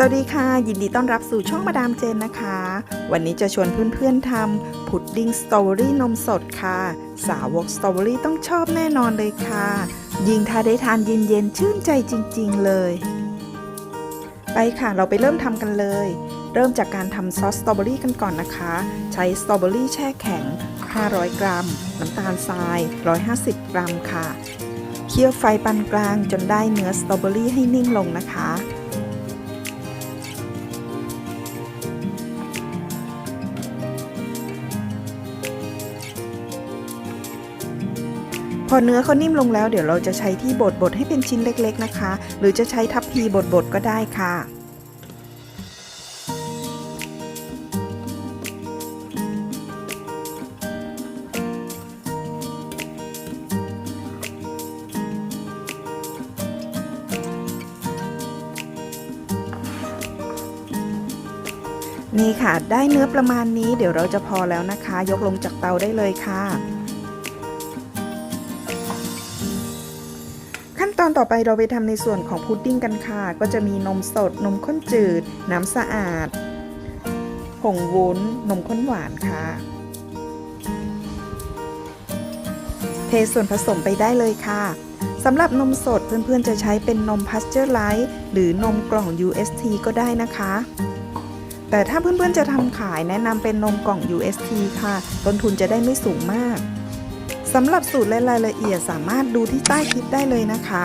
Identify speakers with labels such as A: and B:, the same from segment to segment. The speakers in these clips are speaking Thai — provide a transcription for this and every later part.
A: สวัสดีค่ะ ยินดีต้อนรับสู่ช่องมาดามเจนนะคะ วันนี้จะชวนเพื่อนๆทำพุดดิ้งสตรอเบอรี่นมสดค่ะ สาวกสตรอเบอรี่ต้องชอบแน่นอนเลยค่ะ ยิ่งถ้าได้ทานเย็นๆชื่นใจจริงๆเลย ไปค่ะเราไปเริ่มทำกันเลย เริ่มจากการทำซอสสตรอเบอรี่กันก่อนนะคะ ใช้สตรอเบอรี่แช่แข็ง 500 กรัม น้ำตาลทราย 150 กรัมค่ะ เคี่ยวไฟปานกลางจนได้เนื้อสตรอเบอรี่ให้นิ่งลงนะคะ พอเนื้อเขานิ่มลงแล้วเดี๋ยวเราจะใช้ที่บดบดให้เป็นชิ้นเล็กๆนะคะ หรือจะใช้ทัพพีบดบดก็ได้ค่ะนี่ค่ะ ได้เนื้อประมาณนี้เดี๋ยวเราจะพอแล้วนะคะ ยกลงจากเตาได้เลยค่ะ ตอนต่อไปเราไปทำในส่วนของพุดดิ้งกันค่ะ ก็จะมีนมสด นมข้นจืด น้ำสะอาด ผงวุ้น นมข้นหวานค่ะ เทส่วนผสมไปได้เลยค่ะสำหรับนมสดเพื่อนๆจะใช้เป็นนมพัสเจอร์ไลท์หรือนมกล่อง UST ก็ได้นะคะ แต่ถ้าเพื่อนๆจะทำขายแนะนำเป็นนมกล่อง UST ค่ะ ต้นทุนจะได้ไม่สูงมาก สำหรับสูตรและรายละเอียดสามารถดูที่ใต้คลิปได้เลยนะคะ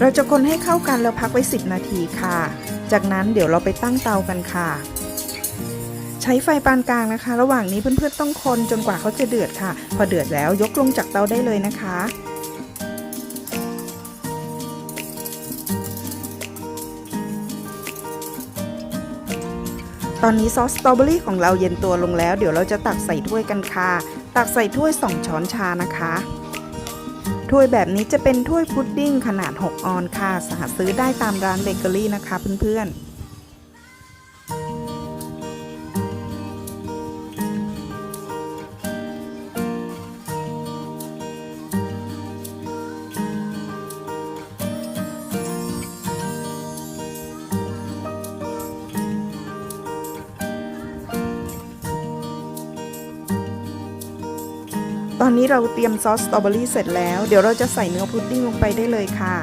A: เราจะคนให้เข้ากันแล้วพักไว้ 10 นาทีค่ะ จากนั้นเดี๋ยวเราไปตั้งเตากันค่ะ ใช้ไฟปานกลางนะคะ ระหว่างนี้เพื่อนๆต้องคนจนกว่าเขาจะเดือดค่ะ พอเดือดแล้วยกลงจากเตาได้เลยนะคะ ตอนนี้ซอสสตรอเบอรี่ของเราเย็นตัวลงแล้ว เดี๋ยวเราจะตักใส่ถ้วยกันค่ะ ตักใส่ถ้วย 2 ช้อนชานะคะ ถ้วยแบบนี้จะเป็นถ้วยพุดดิ้งขนาด 6 ออนค่ะ สามารถซื้อได้ตามร้านเบเกอรี่นะคะเพื่อนๆ อนนี้เราเตรียมซอสสตรอเบอรี่เสร็จแล้ว เดี๋ยวเราจะใส่เนื้อพุดดิ้งลงไปได้เลยค่ะ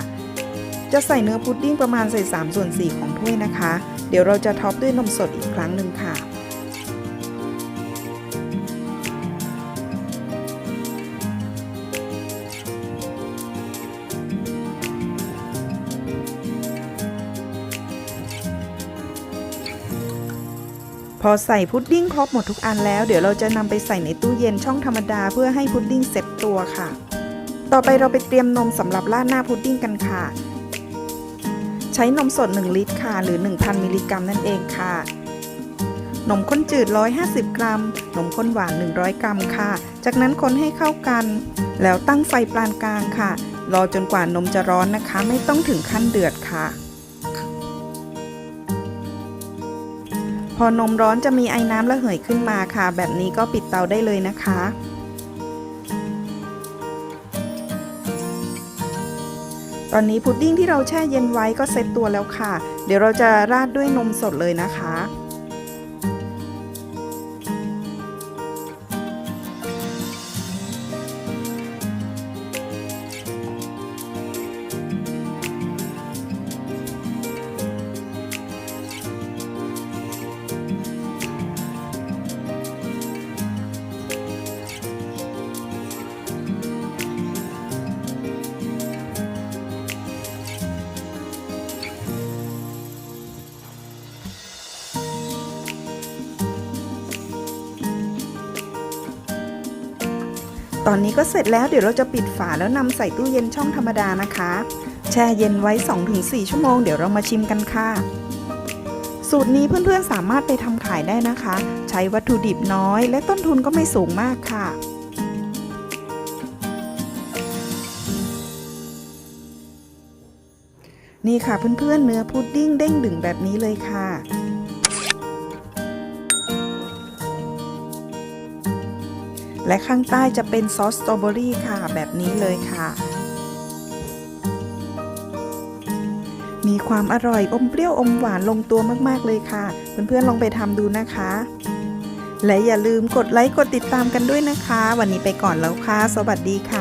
A: จะใส่เนื้อพุดดิ้งประมาณใส่3ส่วน4ของถ้วยนะคะ เดี๋ยวเราจะท็อปด้วยนมสดอีกครั้งหนึ่งค่ะ พอใส่พุดดิ้งครบหมดทุกอันแล้ว เดี๋ยวเราจะนำไปใส่ในตู้เย็นช่องธรรมดาเพื่อให้พุดดิ้งเซ็ตตัวค่ะ ต่อไปเราไปเตรียมนมสำหรับราดหน้าพุดดิ้งกันค่ะ ใช้นมสด 1 ลิตรค่ะ หรือ 1,000 มิลลิกรัมนั่นเองค่ะนมข้นจืด 150 กรัม นมข้นหวาน 100 กรัมค่ะ จากนั้นคนให้เข้ากัน แล้วตั้งไฟปานกลางค่ะ รอจนกว่านมจะร้อนนะคะ ไม่ต้องถึงขั้นเดือดค่ะ อนมร้อนจะมีไอ้น้ำระเหยขึ้นมาค่ะ แบบนี้ก็ปิดเตาได้เลยนะคะ ตอนนี้พุดดิ้งที่เราแช่เย็นไว้ก็เซ็ตตัวแล้วค่ะ เดี๋ยวเราจะราดด้วยนมสดเลยนะคะ ตอนนี้ก็เสร็จแล้วเดี๋ยวเราจะปิดฝาแล้วนำใส่ตู้เย็นช่องธรรมดานะคะ แช่เย็นไว้ 2-4 ชั่วโมงเดี๋ยวเรามาชิมกันค่ะ สูตรนี้เพื่อนๆสามารถไปทำขายได้นะคะ ใช้วัตถุดิบน้อย และต้นทุนก็ไม่สูงมากค่ะนี่ค่ะเพื่อนๆเนื้อพุดดิ้งเด้งดึงแบบนี้เลยค่ะ และข้างใต้จะเป็นซอสสตรอเบอรี่ค่ะ แบบนี้เลยค่ะ มีความอร่อยอมเปรี้ยวอมหวานลงตัวมากๆเลยค่ะ เพื่อนๆลองไปทำดูนะคะ และอย่าลืมกดไลค์กดติดตามกันด้วยนะคะ วันนี้ไปก่อนแล้วค่ะ สวัสดีค่ะ